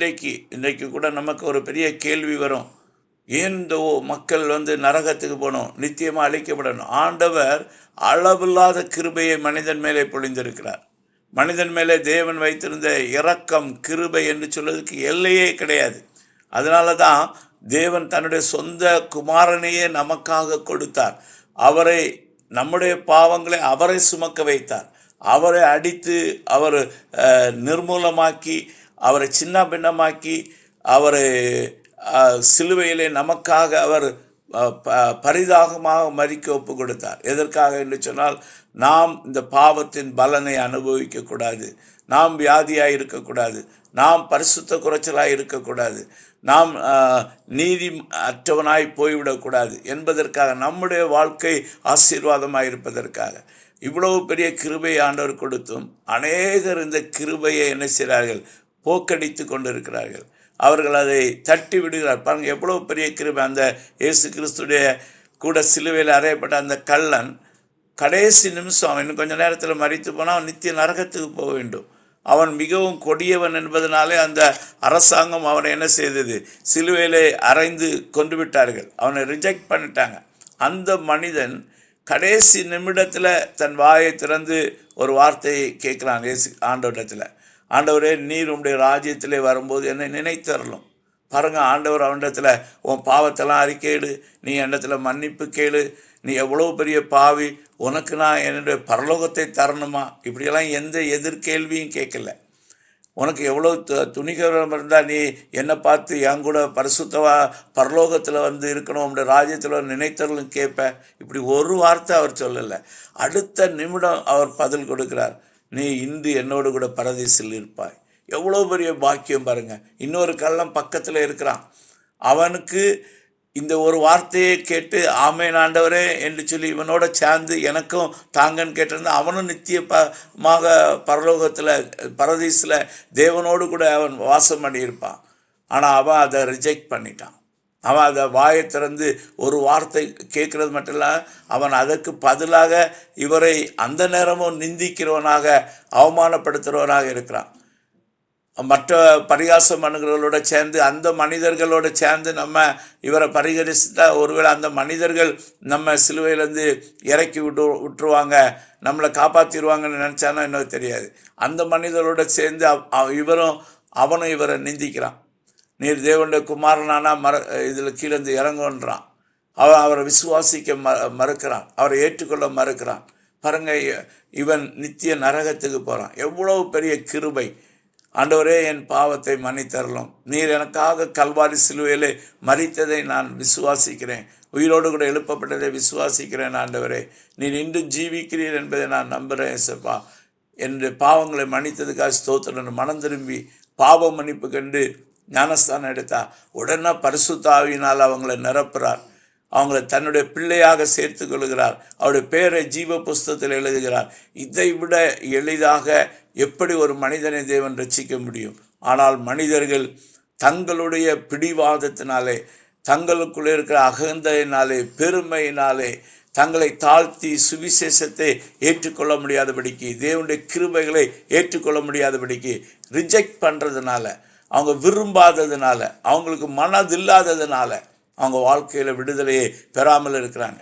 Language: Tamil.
இன்றைக்கு இன்றைக்கு கூட நமக்கு ஒரு பெரிய கேள்வி வரும். ஏன் இந்த மக்கள் வந்து நரகத்துக்கு போகணும் நித்தியமாக அழிக்கப்படணும். ஆண்டவர் அளவில்லாத கிருபையை மனிதன் மேலே பொழிந்திருக்கிறார். மனிதன் மேலே தேவன் வைத்திருந்த இரக்கம் கிருபை என்று சொல்வதற்கு எல்லையே கிடையாது. அதனால தான் தேவன் தன்னுடைய சொந்த குமாரனையே நமக்காக கொடுத்தார். அவரை நம்முடைய பாவங்களை அவரை சுமக்க வைத்தார். அவரை அடித்து அவர் நிர்மூலமாக்கி அவரை சின்ன பின்னமாக்கி அவரை சிலுவையிலே நமக்காக அவர் ப- பரிதாகமாக மறிக்க ஒப்பு கொடுத்தார் எதற்காக என்று சொன்னால் நாம் இந்த பாவத்தின் பலனை அனுபவிக்கக்கூடாது. நாம் வியாதியாக இருக்கக்கூடாது. நாம் பரிசுத்த குறைச்சலாக இருக்கக்கூடாது. நாம் நீதி அற்றவனாய் போய்விடக்கூடாது என்பதற்காக நம்முடைய வாழ்க்கை ஆசீர்வாதமாக இருப்பதற்காக. இவ்வளவு பெரிய கிருபை ஆண்டவர் கொடுத்தும் அநேகர் இந்த கிருபையை என்ன செய்கிறார்கள்? போக்கடித்து கொண்டிருக்கிறார்கள். அவர்கள் அதை தட்டி விடுகிறார். பாருங்க எவ்வளோ பெரிய கிருபை. அந்த இயேசு கிறிஸ்துடைய கூட சிலுவையில் அறையப்பட்ட அந்த கள்ளன் கடைசி நிமிஷம் அவன் இன்னும் கொஞ்ச நேரத்தில் மறித்து போனால் அவன் நித்திய நரகத்துக்கு போக வேண்டும். அவன் மிகவும் கொடியவன் என்பதனாலே அந்த அரசாங்கம் அவனை என்ன செய்தது? சிலுவையிலே அறைந்து கொண்டு விட்டார்கள். அவனை ரிஜெக்ட் பண்ணிட்டாங்க. அந்த மனிதன் கடைசி நிமிடத்தில் தன் வாயை திறந்து ஒரு வார்த்தையை கேட்குறான் இயேசு ஆண்டோட்டத்தில் ஆண்டவரே நீர் உடைய ராஜ்யத்திலே வரும்போது என்னை நினைத்தரலும். பாருங்கள் ஆண்டவர் அவனிடத்தில் உன் பாவத்தெல்லாம் அறிக்கையிடு நீ என்னிடத்தில் மன்னிப்பு கேளு நீ எவ்வளோ பெரிய பாவி உனக்கு நான் என்னுடைய பரலோகத்தை தரணுமா? இப்படியெல்லாம் எந்த எதிர்கேள்வியும் கேட்கல. உனக்கு எவ்வளோ து துணிகரம் இருந்தால் நீ என்னை பார்த்து என் கூட பரிசுத்தவா பரலோகத்தில் வந்து இருக்கணும் உங்களுடைய ராஜ்யத்தில் நினைத்தவர்களும் கேட்பேன் இப்படி ஒரு வார்த்தை அவர் சொல்லலை. அடுத்த நிமிடம் அவர் பதில் கொடுக்கிறார். நீ இந்து என்னோடு கூட பரதேசில் இருப்பாய். எவ்வளோ பெரிய பாக்கியம் பாருங்க. இன்னொரு கள்ளம் பக்கத்தில் இருக்கிறான். அவனுக்கு இந்த ஒரு வார்த்தையை கேட்டு ஆமேன் ஆண்டவரே என்று சொல்லி இவனோட சேர்ந்து எனக்கும் தாங்கன்னு கேட்டிருந்தா அவனும் நித்திய ப மாக பரலோகத்தில் பரதீஸில் தேவனோடு கூட அவன் வாசம் பண்ணியிருப்பான். ஆனால் அவன் அதை ரிஜெக்ட் பண்ணிட்டான். அவன் அதை வாயை திறந்து ஒரு வார்த்தை கேட்கறது மட்டும் இல்ல அவன் அதற்கு பதிலாக இவரை அந்த நேரமும் நிந்திக்கிறவனாக அவமானப்படுத்துகிறவனாக இருக்கிறான். மற்ற பரிகாச மனுகளோட சேர்ந்து அந்த மனிதர்களோட சேர்ந்து நம்ம இவரை பரிகரிச்சுட்டா ஒருவேளை அந்த மனிதர்கள் நம்ம சிலுவையிலேருந்து இறக்கி விட்டு விட்டுருவாங்க நம்மளை காப்பாற்றிடுவாங்கன்னு நினச்சானா இன்னும் தெரியாது. அந்த மனிதரோட சேர்ந்து அவ- இவரும் அவனும் இவரை நிந்திக்கிறான். நீர் தேவனுடைய குமாரனானா மற இதில் கீழேந்து இறங்குன்றான். அவன் அவரை விசுவாசிக்க ம மறுக்கிறான். அவரை ஏற்றுக்கொள்ள மறுக்கிறான். பாருங்க இவன் நித்திய நரகத்துக்கு போகிறான் எவ்வளவு பெரிய கிருபை. ஆண்டவரே என் பாவத்தை மன்னித்தரலும். நீர் எனக்காக கல்வாரி சிலுவையிலே மறித்ததை நான் விசுவாசிக்கிறேன். உயிரோடு கூட எழுப்பப்பட்டதை விசுவாசிக்கிறேன் ஆண்டவரே. நீர் இன்றும் ஜீவிக்கிறீர் என்பதை நான் நம்புகிறேன் ஏசப்பா என்னுடைய பாவங்களை மன்னித்ததுக்காக ஸ்தோத்திரன் மனம் திரும்பி பாவ மன்னிப்பு கண்டு ஞானஸ்தானம் எடுத்தா உடனே பரிசுத்தாவினால் அவங்களை நிரப்புறார். அவங்களை தன்னுடைய பிள்ளையாக சேர்த்து கொள்கிறார். அவருடைய பேரை ஜீவ புஸ்தகத்தில் எழுதுகிறார். இதை விட எளிதாக எப்படி ஒரு மனிதனை தேவன் ரசிக்க முடியும்? ஆனால் மனிதர்கள் தங்களுடைய பிடிவாதத்தினாலே தங்களுக்குள்ளே இருக்கிற அகந்தையினாலே பெருமையினாலே தங்களை தாழ்த்தி சுவிசேஷத்தை ஏற்றுக்கொள்ள முடியாதபடிக்கு தேவனுடைய கிருபைகளை ஏற்றுக்கொள்ள முடியாதபடிக்கு ரிஜெக்ட் பண்ணுறதுனால அவங்க விரும்பாததுனால அவங்களுக்கு மனதில்லாததுனால அவங்க வாழ்க்கையில் விடுதலையை பெறாமல் இருக்கிறாங்க.